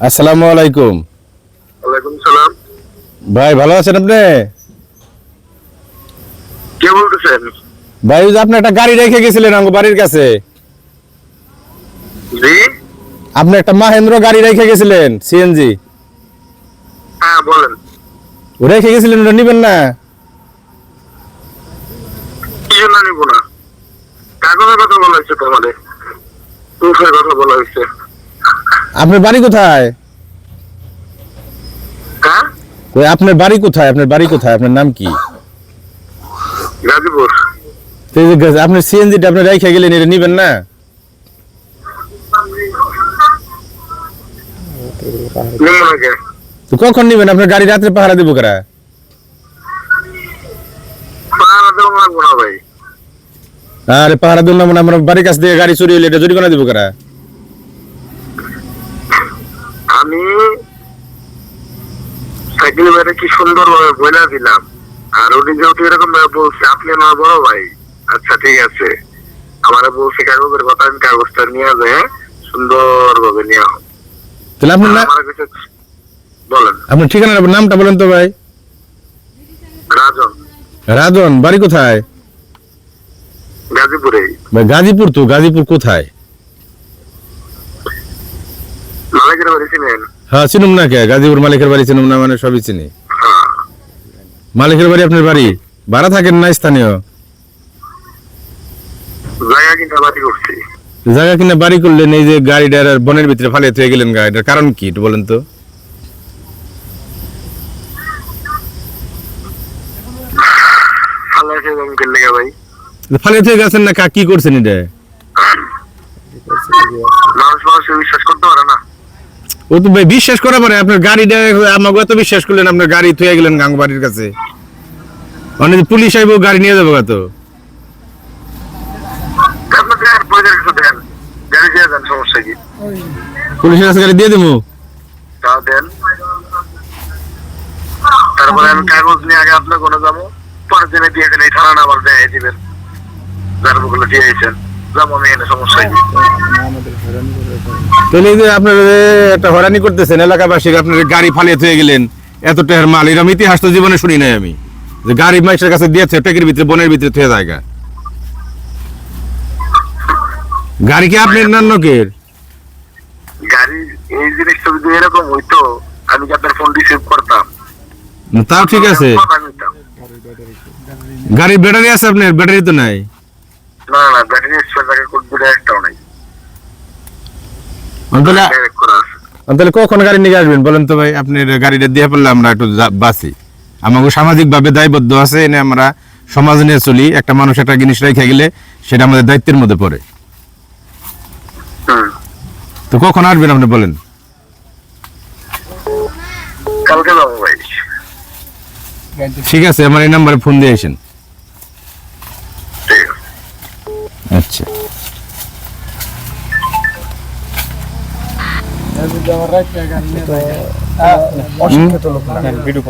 আসসালামু আলাইকুম। ওয়ালাইকুম সালাম। ভাই ভালো আছেন আপনি? কে বলতেছেন? ভাই আপনি একটা গাড়ি রেখে গেছিলেন আমার বাড়ির কাছে। জি? আপনি একটা মাহেন্দ্র গাড়ি রেখে গেছিলেন সিএনজি হ্যাঁ বলেন। রেখে গেছিলেন ওটা নিবেন না? কি জন্য নিবো না? কাগজের কথা বলা হয়েছে তোমাদের। কথা বলা হয়েছে। আপনার বাড়ি কোথায়? হ্যাঁ? কই আপনার বাড়ি কোথায়? আপনার বাড়ি কোথায়? আপনার নাম কি? গাজীপুর। আপনার সিএনজিটা আপনি রেখে গেলেন এটা নিবেন না? তো কখন নিবেন? আপনার গাড়ি রাত্রে পাহারা দিব কারা? আরে পাহারা মানে আমার বাড়ির কাছ থেকে গাড়ি চুরি হলে এটা জরিমানা দিব কারা? আমি সাইকেল কি সুন্দর ভাবে বইলা দিলাম। আর উনি যেহেতু এরকম ভাবে বলছে আপনি আমার বড় ভাই। আচ্ছা ঠিক আছে। আমার বলছে কাগজের কথা আমি কাগজটা নিয়ে যায় সুন্দর ভাবে নিয়ে তাহলে আপনার বলেন। আপনার নামটা বলেন তো ভাই। রাজন। রাজন বাড়ি কোথায়? গাজীপুরে। গাজীপুর তো গাজীপুর কোথায়? মালিকের বাড়ি চিনেন? হ্যাঁ চিনুম না কে? গাজীপুর মালিকের বাড়ি চিনুম না মানে সবই চিনি। মালিকের বাড়ি আপনার বাড়ি? ভাড়া থাকেন না স্থানীয়? জায়গা বাড়ি করছি। জায়গা কিনে বাড়ি করলেন এই যে গাড়িটার বনের ভিতরে ফালিয়ে থেকে গেলেন গাড়িটার কারণ কি একটু বলেন তো? ফালিয়ে গেছেন না কা- কি করছেন এটা? মানুষ বিশ্বাস করতে পারে না। ও তো ভাই বিশ্বাস করা পারে আপনার গাড়িটা আমাকে এত বিশ্বাস করলেন আপনার গাড়ি থুয়ে গেলেন গাঙ্গ বাড়ির কাছে। মানে পুলিশ আইবো গাড়ি নিয়ে যাব কত? পুলিশের কাছে গাড়ি দিয়ে দেবো তারপরে আমি কাগজ নিয়ে আগে আপনার কোনো যাব পরের দিনে দিয়ে দেন এই থানা আবার দেয় দিবেন। যারগুলো দিয়ে দিয়েছেন। তাহলে যে আপনার একটা করতেছেন আপনার গাড়ি ফালিয়ে থুয়ে গেলেন এত টেহার মাল। এরকম ইতিহাস তো জীবনে শুনি নাই আমি যে গাড়ি মানুষের কাছে দিয়েছে টেকের ভিতরে বনের ভিতরে থুয়ে জায়গা। গাড়ি কি আপনার নান্নকের গাড়ি এই জিনিসটা যদি এরকম হইতো আমি কি আপনার ফোন রিসিভ করতাম? তাও ঠিক আছে। গাড়ির ব্যাটারি আছে আপনার ব্যাটারি তো নাই। না না ব্যাটারি এক্সট্রা একটাও নাই। তাহলে কখন গাড়ি নিয়ে আসবেন? বলেন তো ভাই আপনার গাড়িটা দিয়ে পড়লে আমরা একটু বাঁচি আমাকে সামাজিকভাবে দায়বদ্ধ আছে এনে আমরা সমাজ নিয়ে চলি। একটা মানুষ একটা জিনিস রেখে গেলে সেটা আমাদের দায়িত্বের মধ্যে পড়ে। তো কখন আসবেন আপনি বলেন? কালকে যাব ভাই। ঠিক আছে আমার এই নাম্বারে ফোন দিয়ে আসেন। আচ্ছা অশিক্ষিত লোক ভিডিও